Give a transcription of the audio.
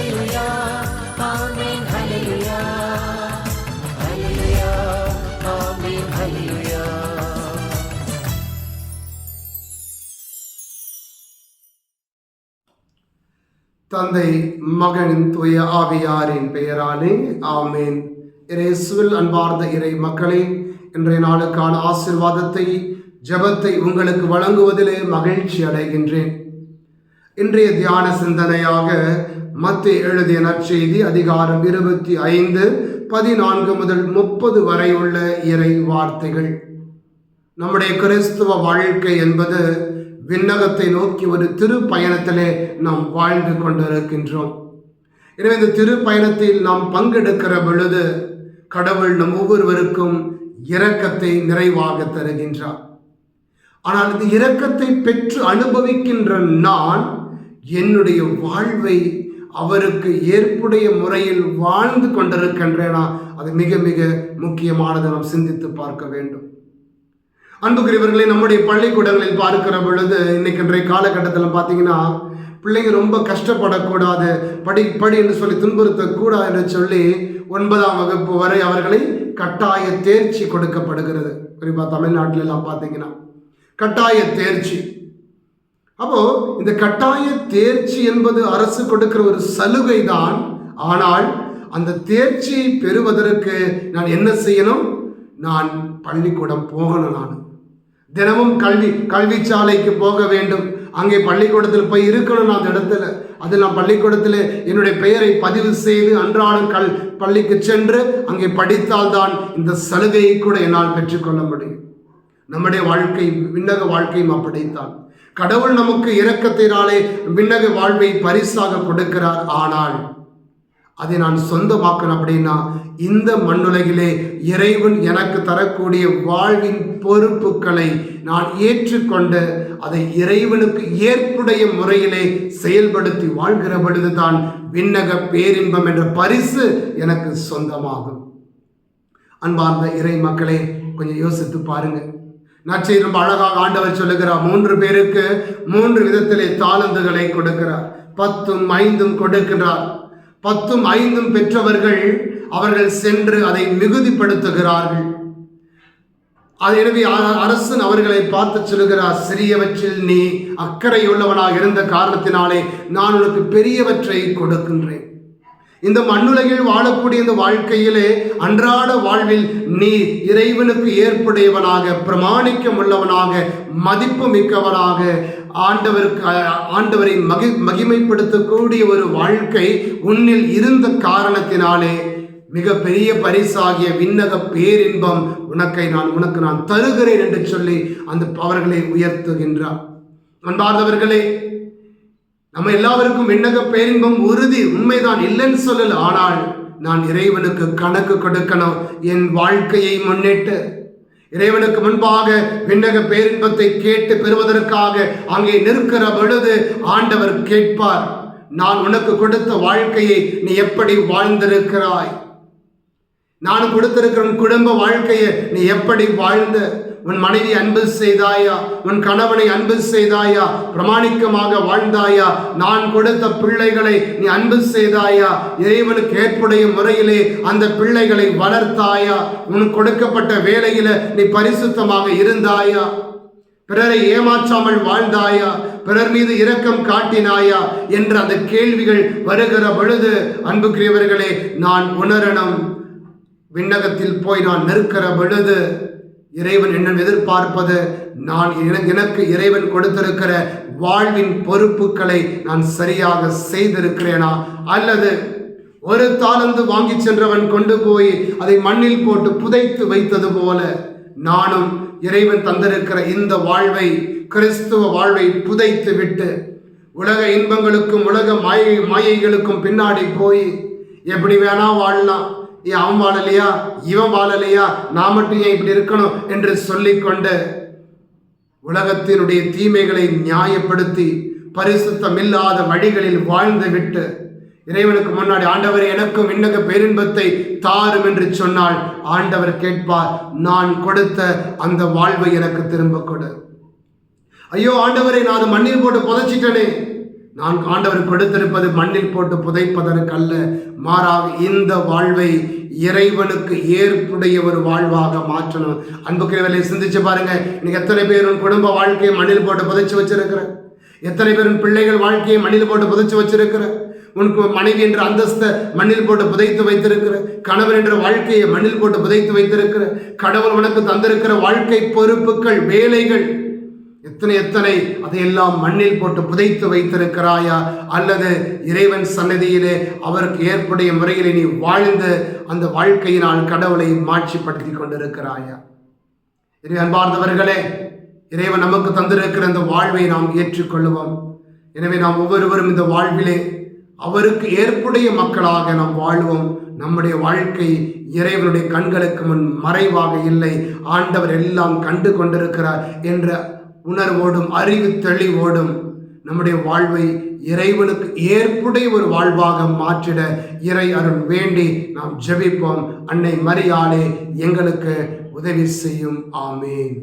hallelujah, amen, hallelujah, hallelujah, தந்தை மகன் துய ஆவியாரின் பெயராலே ஆமேன். இயேசுவில் அன்பார்ந்த இறை மக்களே இன்றைய நாளுக்கான ஆசிர்வாதத்தை ஜெபத்தை உங்களுக்கு வழங்குவதிலே மகிழ்ச்சி அடைகின்றேன். இன்றைய தியான சிந்தனையாக மத்திய எழுதிய நற்செய்தி அதிகாரம் இருபத்தி ஐந்து பதினான்கு முதல் முப்பது வரை உள்ள இறை வார்த்தைகள். நம்முடைய கிறிஸ்துவ வாழ்க்கை என்பது விண்ணகத்தை நோக்கி ஒரு திரு பயணத்திலே நாம் வாழ்ந்து கொண்டிருக்கின்றோம். எனவே இந்த திருப்பயணத்தில் நாம் பங்கெடுக்கிற பொழுது கடவுள் நம் ஒவ்வொருவருக்கும் இரக்கத்தை நிறைவாக தருகின்றார். ஆனால் இந்த இரக்கத்தை பெற்று அனுபவிக்கின்ற நான் என்னுடைய வாழ்வை அவருக்கு ஏற்புடைய முறையில் வாழ்ந்து கொண்டிருக்கின்றேனா? அது மிக மிக முக்கியமானதை நாம் சிந்தித்து பார்க்க வேண்டும். அன்புக்குரியவர்களை நம்முடைய பள்ளிக்கூடங்களில் பார்க்கிற பொழுது இன்னைக்கு இன்றைய காலகட்டத்தில் பார்த்தீங்கன்னா பிள்ளைங்க ரொம்ப கஷ்டப்படக்கூடாது படி படி என்று சொல்லி துன்புறுத்தக்கூடாது என்று சொல்லி ஒன்பதாம் வகுப்பு வரை அவர்களை கட்டாய தேர்ச்சி கொடுக்கப்படுகிறது. குறிப்பாக தமிழ்நாட்டில எல்லாம் பார்த்தீங்கன்னா கட்டாய தேர்ச்சி. அப்போ இந்த கட்டாய தேர்ச்சி என்பது அரசு கொடுக்கிற ஒரு சலுகை தான் ஆனால் அந்த தேர்ச்சியை பெறுவதற்கு நான் என்ன செய்யணும்? நான் பள்ளிக்கூடம் போகணும் நான். தினமும் கல்வி கல்வி சாலைக்கு போக வேண்டும். அங்கே பள்ளிக்கூடத்தில் போய் இருக்கணும் நான் அந்த இடத்துல. அதில் நான் பள்ளிக்கூடத்தில் என்னுடைய பெயரை பதிவு செய்து அன்றாடம் கல் பள்ளிக்கு சென்று அங்கே படித்தால்தான் இந்த சலுகையை கூட என்னால் பெற்றுக்கொள்ள முடியும். நம்முடைய வாழ்க்கை விண்ணக வாழ்க்கையும் அப்படித்தான். கடவுள் நமக்கு இரக்கத்தினாலே விண்ணக வாழ்வை பரிசாக கொடுக்கிறார். ஆனால் அதை நான் சொந்தமாக்கணும் அப்படின்னா இந்த மண்ணுலகிலே இறைவன் எனக்கு தரக்கூடிய வாழ்வின் பொறுப்புகளை நான் ஏற்றுக்கொண்டு அதை இறைவனுக்கு ஏற்புடைய முறையிலே செயல்படுத்தி வாழ்கிற பொழுதுதான் விண்ணக பேரின்பம் என்ற பரிசு எனக்கு சொந்தமாகும். அன்பார்ந்த இறை மக்களே கொஞ்சம் யோசித்து பாருங்கள். நச்சை ரொம்ப அழகாக ஆண்டவர் சொல்லுகிறார். மூன்று பேருக்கு மூன்று விதத்திலே தாளந்துகளை கொடுக்கிறார். பத்தும் ஐந்தும் கொடுக்கிறார். பத்தும் ஐந்தும் பெற்றவர்கள் அவர்கள் சென்று அதை மிகுதிப்படுத்துகிறார்கள். அது எனவே அரசன் அவர்களை பார்த்து சொல்லுகிறார் சிறியவற்றில் நீ அக்கறையுள்ளவனாக இருந்த காரணத்தினாலே நான் உனக்கு பெரியவற்றை கொடுக்கின்றேன். இந்த மண்ணுலகில் வாழக்கூடிய இந்த வாழ்க்கையிலே அன்றாட வாழ்வில் நீ இறைவனுக்கு ஏற்புடையவனாக பிரமாணிக்கம் உள்ளவனாக மதிப்பு மிக்கவனாக ஆண்டவருக்கு ஆண்டவரை மகி மகிமைப்படுத்தக்கூடிய ஒரு வாழ்க்கை உன்னில் இருந்த காரணத்தினாலே மிக பெரிய பரிசாகிய விண்ணக பேரின்பம் உனக்கை நான் உனக்கு நான் தருகிறேன் என்று சொல்லி அந்த அவர்களை உயர்த்துகின்றார். அன்பார்ந்தவர்களே நம்ம எல்லாருக்கும் விண்ணக பேரின்பம் உறுதி உண்மைதான் இல்லைன்னு சொல்லல. ஆனால் நான் இறைவனுக்கு கணக்கு கொடுக்கணும். என் வாழ்க்கையை முன்னிட்டு. இறைவனுக்கு முன்பாக விண்ணக பேரின்பத்தை கேட்டு பெறுவதற்காக அங்கே நிற்கிற பொழுது ஆண்டவர் கேட்பார் நான் உனக்கு கொடுத்த வாழ்க்கையை நீ எப்படி வாழ்ந்திருக்கிறாய்? நான் கொடுத்திருக்கிற குடும்ப வாழ்க்கையை நீ எப்படி வாழ்ந்த? உன் மனைவி அன்பு செய்தாயா? உன் கணவனை அன்பு செய்தாயா? பிரமாணிக்கமாக வாழ்ந்தாயா? நான் கொடுத்த பிள்ளைகளை நீ அன்பு செய்தாயா? இறைவனுக்கு ஏற்புடைய முறையிலே அந்த பிள்ளைகளை வளர்த்தாயா? உன் கொடுக்கப்பட்ட வேலையில நீ பரிசுத்தமாக இருந்தாயா? பிறரை ஏமாற்றாமல் வாழ்ந்தாயா? பிறர் மீது இரக்கம் காட்டினாயா? என்ற அந்த கேள்விகள் வருகிற பொழுது அன்புக்குரியவர்களே நான் உணரணும். விண்ணகத்தில் போய் நான் நிற்கிற பொழுது இறைவன் என்ன எதிர்பார்ப்பது நான் என- எனக்கு இறைவன் கொடுத்திருக்கிற வாழ்வின் பொறுப்புகளை நான் சரியாக செய்திருக்கிறேனா? அல்லது ஒரு தாளந்து வாங்கி சென்றவன் கொண்டு போய் அதை மண்ணில் போட்டு புதைத்து வைத்தது போல நானும் இறைவன் தந்திருக்கிற இந்த வாழ்வை கிறிஸ்துவ வாழ்வை புதைத்து விட்டு உலக இன்பங்களுக்கும் உலக மாயை மாயைகளுக்கும் பின்னாடி போய் எப்படி வேணா வாழலாம். அவன் வாழலையா? இவன் வாழலையா? நான் மட்டும் ஏன் இப்படி இருக்கணும்? என்று சொல்லிக்கொண்டு உலகத்தினுடைய தீமைகளை நியாயப்படுத்தி பரிசுத்தமில்லாத வழிகளில் வாழ்ந்து விட்டு இறைவனுக்கு முன்னாடி ஆண்டவர் எனக்கும் விண்ணக பேரின்பத்தை தாரும் என்று சொன்னால் ஆண்டவர் கேட்பார் நான் கொடுத்த அந்த வாழ்வை எனக்கு திரும்ப கொடு. ஐயோ ஆண்டவரை நான் அதை மண்ணில் போட்டு புதைச்சிட்டனே. நான் ஆண்டவர் கொடுத்திருப்பது மண்ணில் போட்டு புதைப்பதற்கு அல்ல மாறாக இந்த வாழ்வை இறைவனுக்கு ஏற்புடைய ஒரு வாழ்வாக மாற்றணும். அன்புக்குரியவர்களை சிந்திச்சு பாருங்க. இன்னைக்கு எத்தனை பேரும் குடும்ப வாழ்க்கையை மண்ணில் போட்டு புதைச்சு வச்சிருக்கிற? எத்தனை பேரும் பிள்ளைகள் வாழ்க்கையை மண்ணில் போட்டு புதைச்சு வச்சிருக்கிற? உனக்கு மனைவி என்ற அந்தஸ்தை மண்ணில் போட்டு புதைத்து வைத்திருக்கிற? கணவன் என்ற வாழ்க்கையை மண்ணில் போட்டு புதைத்து வைத்திருக்கிற? கடவுள் உனக்கு தந்திருக்கிற வாழ்க்கை பொறுப்புகள் வேலைகள் எத்தனை எத்தனை அதையெல்லாம் மண்ணில் போட்டு புதைத்து வைத்திருக்கிறாயா? அல்லது இறைவன் சன்னதியிலே அவருக்கு ஏற்புடைய முறையில் நீ வாழ்ந்து அந்த வாழ்க்கையினால் கடவுளை மாட்சிப்படுத்தி கொண்டிருக்கிறாயா? இறை அன்பார்ந்தவர்களே இறைவன் நமக்கு தந்திருக்கிற இந்த வாழ்வை நாம் ஏற்றுக்கொள்ளுவோம். எனவே நாம் ஒவ்வொருவரும் இந்த வாழ்விலே அவருக்கு ஏற்புடைய மக்களாக நாம் வாழ்வோம். நம்முடைய வாழ்க்கை இறைவனுடைய கண்களுக்கு முன் மறைவாக இல்லை. ஆண்டவர் எல்லாம் கண்டு கொண்டிருக்கிறார் என்ற உணர்வோடும் அறிவு தெளிவோடும் நம்முடைய வாழ்வை இறைவனுக்கு ஏற்புடைய ஒரு வாழ்வாக மாற்றிட இறை அருள் வேண்டி நாம் ஜெபிப்போம். அன்னை மரியாளே எங்களுக்கு உதவி செய்யும். ஆமேன்.